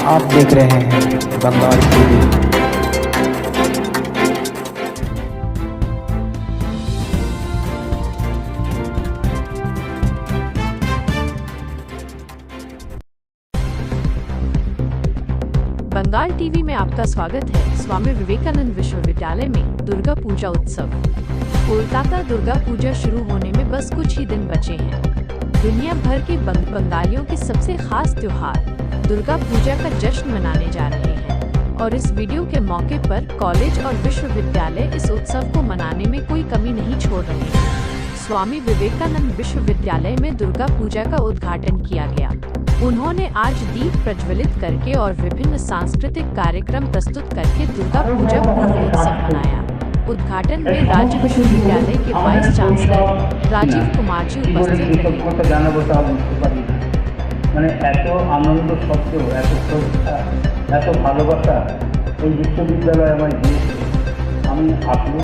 आप देख रहे हैं बंगाल टीवी। बंगाल टीवी में आपका स्वागत है स्वामी विवेकानंद विश्वविद्यालय में दुर्गा पूजा उत्सव। कोलकाता दुर्गा पूजा शुरू होने में बस कुछ ही दिन बचे हैं। दुनिया भर के बंगालियों की सबसे खास त्योहार दुर्गा पूजा का जश्न मनाने जा रहे हैं और इस वीडियो के मौके पर कॉलेज और विश्वविद्यालय इस उत्सव को मनाने में कोई कमी नहीं छोड़ रहे हैं। स्वामी विवेकानंद विश्वविद्यालय में दुर्गा पूजा का उद्घाटन किया गया। उन्होंने आज दीप प्रज्वलित करके और विभिन्न सांस्कृतिक कार्यक्रम प्रस्तुत करके दुर्गा पूजा पूर्व उत्सव मनाया। उद्घाटन में राज्य विश्वविद्यालय के वाइस चांसलर राजीव कुमार जी उपस्थित रहे। মানে এত আনন্দ সত্ত্বেও এত শ্রদ্ধা এত ভালোবাসা এই বিশ্ববিদ্যালয় আমায় দিয়েছে। আমি আপনি